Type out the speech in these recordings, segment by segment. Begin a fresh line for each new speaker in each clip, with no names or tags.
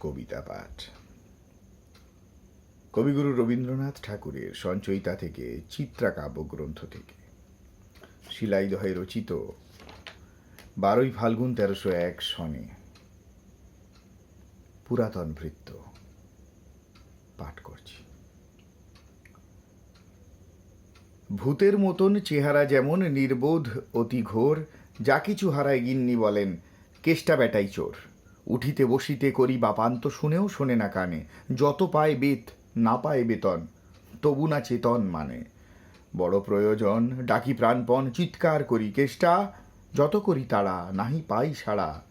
কবিতা পাঠ। কবিগুরু রবীন্দ্রনাথ ঠাকুরের সঞ্চয়িতা থেকে চিত্রা কাব্যগ্রন্থ থেকে শিলাইদহে রচিত বারোই ফাল্গুন তেরোশো এক সনে। পুরাতন ভৃত্য পাঠ করছি। ভূতের মতন চেহারা যেমন নির্বোধ অতি ঘোর, যা কিছু হারায় গিন্নি বলেন, কেষ্টা বেটাই চোর। উঠিতে বসিতে করি বাপান্ত শুনেও শোনে না কানে। যত পায় বেত, না পায় বেতন, তবু না চেতন মানে। বড় প্রয়োজন, ডাকি প্রাণপণ, চিৎকার করি কেষ্টা। যত করি তারা নাহি পাই সারা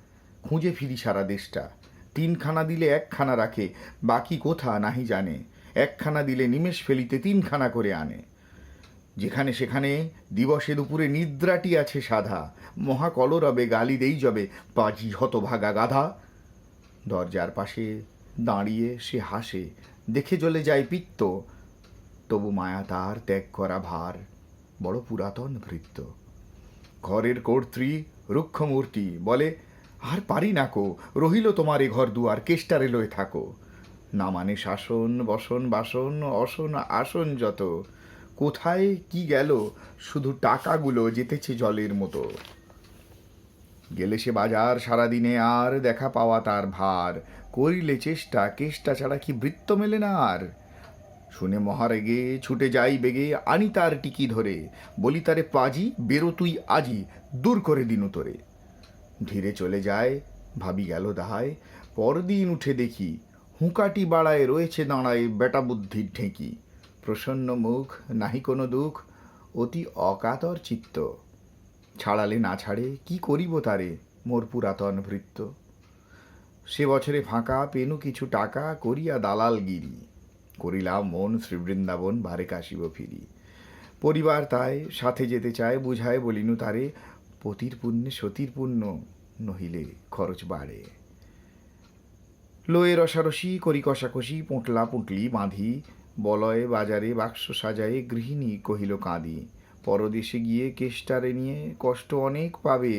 খুঁজে ফিরি সারা দেশটা। তিনখানা দিলে একখানা রাখে, বাকি কোথা নাহি জানে। একখানা দিলে নিমেষ ফেলিতে তিনখানা করে আনে। যেখানে সেখানে দিবসে দুপুরে নিদ্রাটি আছে সাধা। মহাকলরবে গালি দেই যবে পাজি হতভাগা গাধা। দরজার পাশে দাঁড়িয়ে সে হাসে, দেখে চলে যায় পিত্ত, তবু মায়া তার ত্যাগ করা ভার, বড় পুরাতন ভৃত্য। ঘরের কর্ত্রী, রুক্ষমূর্তি, বলে, আর পারি না কো, রহিল তোমার এ ঘর দুয়ার, কেষ্টারে লয়ে থাকো। না মানে শাসন, বসন, বাসন, অসন, আসন যত। কোথায় কি গেল, শুধু টাকাগুলো যেতেছে জলের মতো। গেলে সে বাজার সারাদিনে আর দেখা পাওয়া তার ভার। করিলে চেষ্টা, কেষ্টা ছাড়া কি বৃত্ত মেলে না আর? শুনে মহারেগে, ছুটে যাই বেগে, আনি তার টিকি ধরে। বলি তারে, পাজি, বেরো তুই আজি, দূর করে দিনু তোরে। ধীরে চলে যায়, ভাবি গেল দাহায়। পরদিন উঠে দেখি, হুঁকাটি বাড়ায় রয়েছে দাঁড়ায় বেটা বুদ্ধির ঢেঁকি। প্রসন্ন মুখ, নাহি কোনো দুঃখ, অতি অকাতর চিত্ত। ছাড়ালে না ছাড়ে, কি করিব তারে, মোর পুরাতন ভৃত্য? সে বছরে ফাঁকা পেনু কিছু টাকা, করিয়া দালাল গিরি। করিলাম মন শ্রীবৃন্দাবন, বারে কাশিব ফিরি। পরিবার তাই সাথে যেতে চায়, বুঝায় বলিনু তারে, পতির পুণ্যে, সতীর পুণ্য, নহিলে খরচ বাড়ে। লোয়ে রসারসি করি কষাকষি, পোঁটলা পুঁটলি বাঁধি, বলয়ে বাজারে বাক্স সাজায়ে গৃহিণী কহিল কাঁদি। পরদেশে গিয়ে কেষ্টারে নিয়ে কষ্ট অনেক পাবে।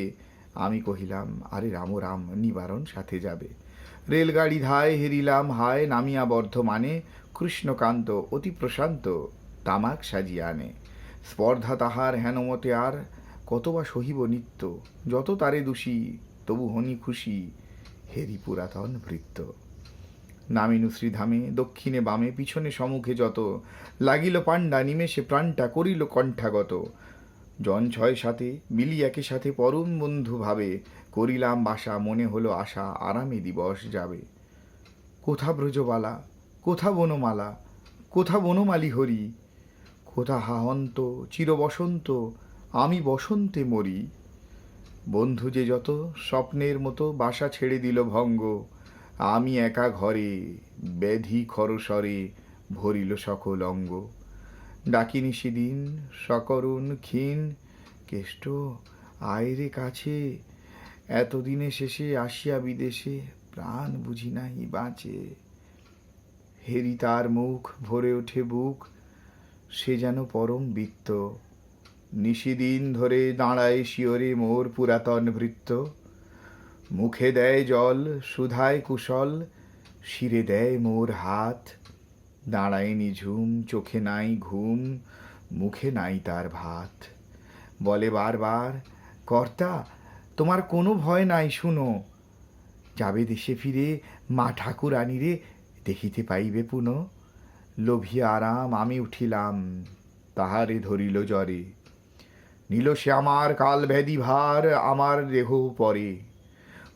আমি কহিলাম, আরে রাম রাম, নিবারণ সাথে যাবে। রেলগাড়ি ধায় হেরিলাম, হায় নামিয়া বর্ধমানে, কৃষ্ণকান্ত অতি প্রশান্ত, তামাক সাজিয়া আনে। স্পর্ধা তাহার হেনমতে আর কত বা সহিব নিত্য, যত তারে দোষী তবু হনি খুশি হেরি পুরাতন ভৃত্য। নামিনু শ্রীধামে দক্ষিণে বামে, পিছনে সম্মুখে যত। লাগিল পাণ্ডা, নিমেষে প্রাণটা করিল কণ্ঠাগত। জন ছয় সাথে, মিলি একে সাথে পরম বন্ধু ভাবে। করিলাম বাসা, মনে হলো আশা, আরামে দিবস যাবে। কোথা ব্রজবালা, কোথা বনমালা, কোথা বনমালী হরি? কোথা হাহন্ত চিরবসন্ত আমি বসন্তে মরি। বন্ধু যে যত, স্বপ্নের মতো বাসা ছেড়ে দিল ভঙ্গ। আমি একা ঘরে ব্যাধি খরস্বরে ভরিল সকল অঙ্গ। ডাকিনি সেদিন সকরুণ ক্ষীণ, কেষ্ট আয়রে কাছে, এতদিনে শেষে আসিয়া বিদেশে, প্রাণ বুঝি নাহি বাঁচে হেরি তার মুখ ভরে ওঠে বুক, সে যেন পরম বৃত্ত। নিশিদিন ধরে দাঁড়ায় শিওরে মোর পুরাতন ভৃত্য। মুখে দেয় জল, সুধায় কুশল, শিরে দেয় মোর হাত। দাঁড়ায় নিঝুম চোখে নাই ঘুম, মুখে নাই তার ভাত। বলে বারবার, কর্তা, তোমার কোনো ভয় নাই, শুনো। যাবে দেশে ফিরে, মা ঠাকুরানীরে দেখিতে পাইবে পুন। লোভিয়া আরাম আমি উঠিলাম, তাহারে ধরিল জ্বরে। নিল সে আমার কালভেদি ভার, আমার দেহ পরে